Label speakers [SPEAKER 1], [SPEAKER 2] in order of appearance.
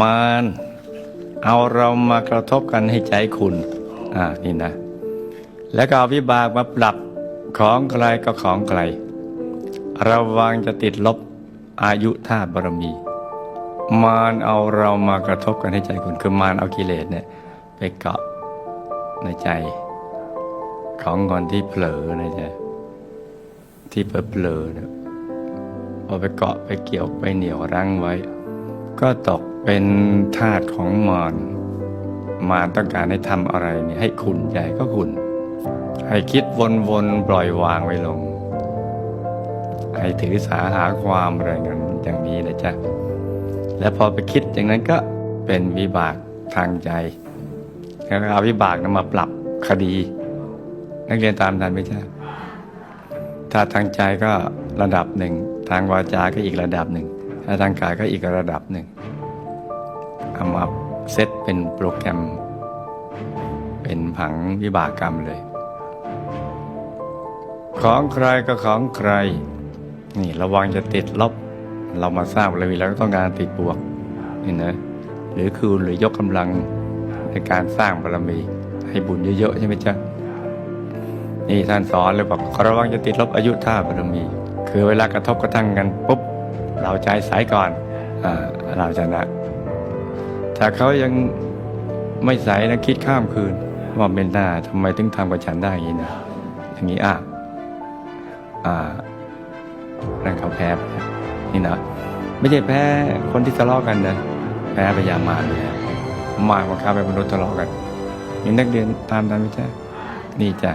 [SPEAKER 1] มารเอาเรามากระทบกันให้ใจคุณ อ่า นี่นะ แล้วก็เอาวิบากมาปรับของใครก็ของใครระวังจะติดลบอายุธาตุบารมี มารเอาเรามากระทบกันให้ใจคุณคือมารเอากิเลสเนี่ยไปเกาะในใจ ของคนที่เผลอนะจ๊ะที่เผลอเผลอเนี่ยพอไปเกาะไปเกี่ยวไปเหนี่ยวรั้งไว้ ก็ตก เป็นทาสของมารมารต้องการให้ทำอะไรนี่ให้คุณใจก็คุณ ให้คิดวนๆปล่อยวางไว้ลง ให้ถือสาหาความอะไรเงี้ยอย่างนี้นะจ๊ะ แล้วพอไปคิดอย่างนั้นก็เป็นวิบากทางใจแล้วเอาวิบากนั้นมาปรับคดี นักเรียนตามทันไหมจ๊ะถ้าทางใจก็ระดับหนึ่ง ทางวาจาก็อีกระดับหนึ่งถ้าทางกายก็อีกระดับหนึ่ง เอามาเซตเป็นโปรแกรม เป็นผังวิบากกรรมเลย ของใครก็ของใคร นี่ระวังจะติดลบ เรามาสร้างบารมีเราก็ต้องการติดบวกนี่นะหรือคืนหรือยกกำลังในการสร้างบารมี ให้บุญเยอะๆใช่ไหมจ๊ะนี่ท่านสอนเลยบอกระวังจะติดลบอายุท่าบารมี คือเวลากระทบกระทั่งกันปุ๊บ เราใจใสก่อนอ่าเราชนะ ถ้าเขายังไม่ใสนะคิดข้ามคืน ว่าเป็นหน้าทำไมถึงทำกับฉันได้อย่างนี้นะอย่างนี้อะอ่านั่นเขาแพ้นี่นะไม่ใช่แพ้คนที่ทะเลาะกันนะแพ้พยามารเลยมารบังคับให้มนุษย์ทะเลาะกันมีนักเรียนตามทันไหมจ๊ะนี่จ้ะ